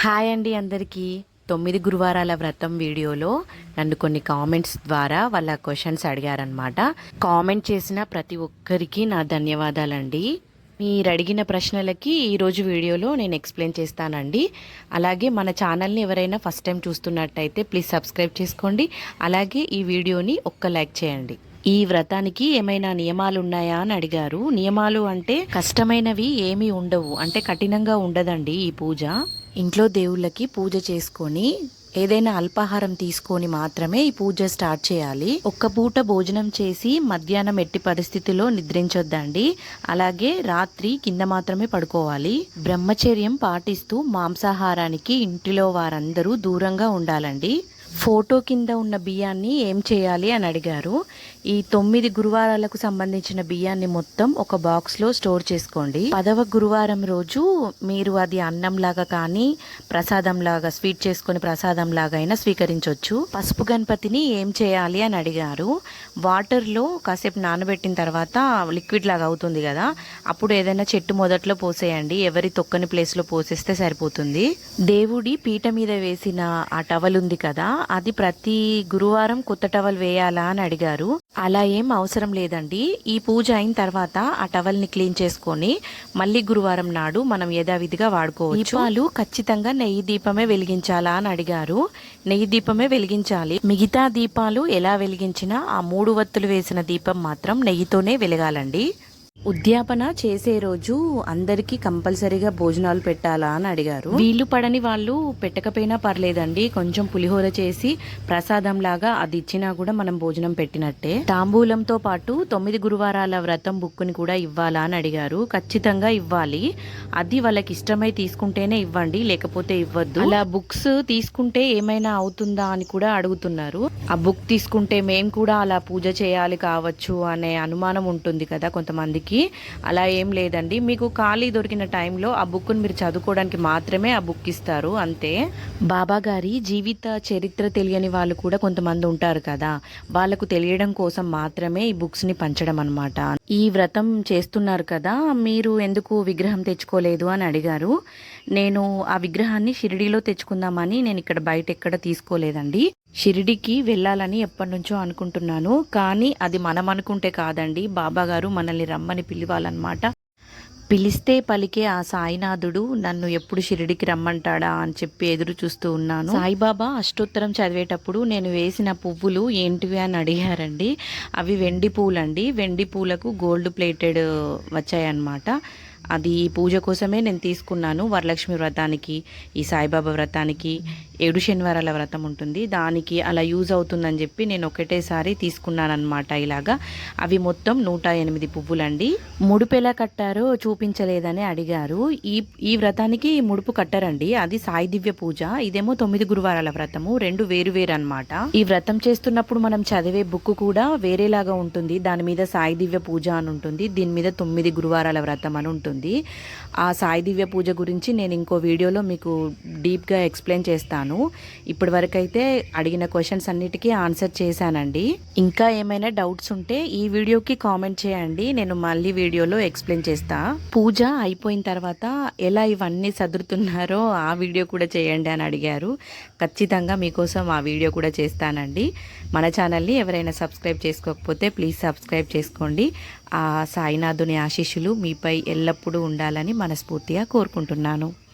Hi అండి అందరికీ. తొమ్మిది గురువారాల వ్రతం వీడియోలో నన్ను కొన్ని కామెంట్స్ ద్వారా వాళ్ళ క్వశ్చన్స్ అడిగారనమాట కామెంట్ చేసిన ప్రతి ఒక్కరికి నా ధన్యవాదాలండి. మీరు అడిగిన ప్రశ్నలకి ఈరోజు వీడియోలో నేను ఎక్స్ప్లెయిన్ చేస్తానండి. అలాగే మన ఛానల్ని ఎవరైనా ఫస్ట్ టైం చూస్తున్నట్టయితే ప్లీజ్ సబ్స్క్రైబ్ చేసుకోండి. అలాగే ఈ వీడియోని ఒక్క లైక్ చేయండి. ఈ వ్రతానికి ఏమైనా నియమాలు ఉన్నాయా అని అడిగారు. నియమాలు అంటే కష్టమైనవి ఏమీ ఉండవు. అంటే కఠినంగా ఉండదండి ఈ పూజ. ఇంట్లో దేవుళ్ళకి పూజ చేసుకొని ఏదైనా అల్పాహారం తీసుకొని మాత్రమే ఈ పూజ స్టార్ట్ చేయాలి. ఒక్క పూట భోజనం చేసి మధ్యాహ్నం ఎట్టి పరిస్థితిలో నిద్రించొద్దండి. అలాగే రాత్రి కింద మాత్రమే పడుకోవాలి. బ్రహ్మచర్యం పాటిస్తూ మాంసాహారానికి ఇంటిలో వారందరూ దూరంగా ఉండాలండి. ఫోటో కింద ఉన్న బియ్యాన్ని ఏం చేయాలి అని అడిగారు. ఈ తొమ్మిది గురువారాలకు సంబంధించిన బియ్యాన్ని మొత్తం ఒక బాక్స్లో స్టోర్ చేసుకోండి. పదవ గురువారం రోజు మీరు అది అన్నం లాగా కానీ ప్రసాదం లాగా స్వీట్ చేసుకుని ప్రసాదం లాగా అయినా స్వీకరించవచ్చు పసుపు గణపతిని ఏం చేయాలి అని అడిగారు. వాటర్లో కాసేపు నానబెట్టిన తర్వాత లిక్విడ్ లాగా అవుతుంది కదా అప్పుడు ఏదైనా చెట్టు మొదట్లో పోసేయండి. ఎవరి తొక్కని ప్లేస్లో పోసేస్తే సరిపోతుంది. దేవుడి పీట మీద వేసిన ఆ టవల్ ఉంది కదా అది ప్రతి గురువారం కొత్త టవల్ వేయాలా అని అడిగారు. అలా ఏం అవసరం లేదండి. ఈ పూజ అయిన తర్వాత ఆ టవల్ని క్లీన్ చేసుకొని మళ్ళీ గురువారం నాడు మనం యథావిధిగా వాడుకోవచ్చు. దీపాలు ఖచ్చితంగా నెయ్యి దీపమే వెలిగించాలా అని అడిగారు. నెయ్యి దీపమే వెలిగించాలి. మిగతా దీపాలు ఎలా వెలిగించినా ఆ మూడు వత్తులు వేసిన దీపం మాత్రం నెయ్యితోనే వెలగాలండి. ఉద్యాపన చేసే రోజు అందరికీ కంపల్సరీగా భోజనాలు పెట్టాలా అని అడిగారు. వీళ్ళు పడని వాళ్ళు పెట్టకపోయినా పర్లేదండి. కొంచెం పులిహోర చేసి ప్రసాదం లాగా అది ఇచ్చినా కూడా మనం భోజనం పెట్టినట్టే. తాంబూలంతో పాటు తొమ్మిది గురువారాల వ్రతం బుక్కుని కూడా ఇవ్వాలా అని అడిగారు. ఖచ్చితంగా ఇవ్వాలి. అది వాళ్ళకి ఇష్టమై తీసుకుంటేనే ఇవ్వండి లేకపోతే ఇవ్వద్దు. అలా బుక్స్ తీసుకుంటే ఏమైనా అవుతుందా అని కూడా అడుగుతున్నారు. ఆ బుక్ తీసుకుంటే మేము కూడా అలా పూజ చేయాలి కావచ్చు అనే అనుమానం ఉంటుంది కదా కొంతమందికి. అలా ఏం లేదండి. మీకు ఖాళీ దొరికిన టైంలో ఆ బుక్ను మీరు చదువుకోవడానికి మాత్రమే ఆ బుక్ ఇస్తారు అంతే. బాబా గారి జీవిత చరిత్ర తెలియని వాళ్ళు కూడా కొంతమంది ఉంటారు కదా. వాళ్ళకు తెలియడం కోసం మాత్రమే ఈ బుక్స్ని పంచడం అనమాట ఈ వ్రతం చేస్తున్నారు కదా మీరు ఎందుకు విగ్రహం తెచ్చుకోలేదు అని అడిగారు. నేను ఆ విగ్రహాన్ని షిరిడీలో తెచ్చుకుందామని నేను ఇక్కడ బయట ఎక్కడ తీసుకోలేదండి. షిరిడికి వెళ్ళాలని ఎప్పటి నుంచో అనుకుంటున్నాను. కానీ అది మనం అనుకుంటే కాదండి. బాబాగారు మనల్ని రమ్మని పిలవాలన్నమాట. పిలిస్తే పలికే ఆ సాయినాథుడు నన్ను ఎప్పుడు షిరిడికి రమ్మంటాడా అని చెప్పి ఎదురు చూస్తూ ఉన్నాను. సాయిబాబా అష్టోత్తరం చదివేటప్పుడు నేను వేసిన పువ్వులు ఏంటివి అని అడిగారండి. అవి వెండి పూలండి. వెండి పూలకు గోల్డ్ ప్లేటెడ్ వచ్చాయన్నమాట. అది పూజ కోసమే నేను తీసుకున్నాను. వరలక్ష్మి వ్రతానికి ఈ సాయిబాబా వ్రతానికి ఏడు శనివారాల వ్రతం ఉంటుంది. దానికి అలా యూజ్ అవుతుందని చెప్పి నేను ఒకటేసారి తీసుకున్నాను అనమాట ఇలాగా. అవి మొత్తం నూట ఎనిమిది పువ్వులండి. ముడుపు ఎలా కట్టారో చూపించలేదని అడిగారు. ఈ ఈ వ్రతానికి ముడుపు కట్టరండి. అది సాయి దివ్య పూజ. ఇదేమో తొమ్మిది గురువారాల వ్రతము. రెండు వేరు వేరు అనమాట ఈ వ్రతం చేస్తున్నప్పుడు మనం చదివే బుక్ కూడా వేరేలాగా ఉంటుంది. దాని మీద సాయి దివ్య పూజ అని ఉంటుంది. దీని మీద తొమ్మిది గురువారాల వ్రతం అని ఉంటుంది. ఆ సాయి దివ్య పూజ గురించి నేను ఇంకో వీడియోలో మీకు డీప్గా ఎక్స్ప్లెయిన్ చేస్తాను. ఇప్పటి వరకైతే అడిగిన క్వశ్చన్స్ అన్నిటికీ ఆన్సర్ చేశానండి. ఇంకా ఏమైనా డౌట్స్ ఉంటే ఈ వీడియోకి కామెంట్ చేయండి. నేను మళ్ళీ వీడియోలో ఎక్స్ప్లెయిన్ చేస్తా. పూజ అయిపోయిన తర్వాత ఎలా ఇవన్నీ సదురుతున్నారో ఆ వీడియో కూడా చేయండి అని అడిగారు. ఖచ్చితంగా మీకోసం ఆ వీడియో కూడా చేస్తానండి. మన ఛానల్ని ఎవరైనా సబ్స్క్రైబ్ చేసుకోకపోతే ప్లీజ్ సబ్స్క్రైబ్ చేసుకోండి. ఆ సాయినాథుని ఆశీస్సులు మీపై ఎల్లప్పుడూ ఉండాలని మనస్ఫూర్తిగా కోరుకుంటున్నాను.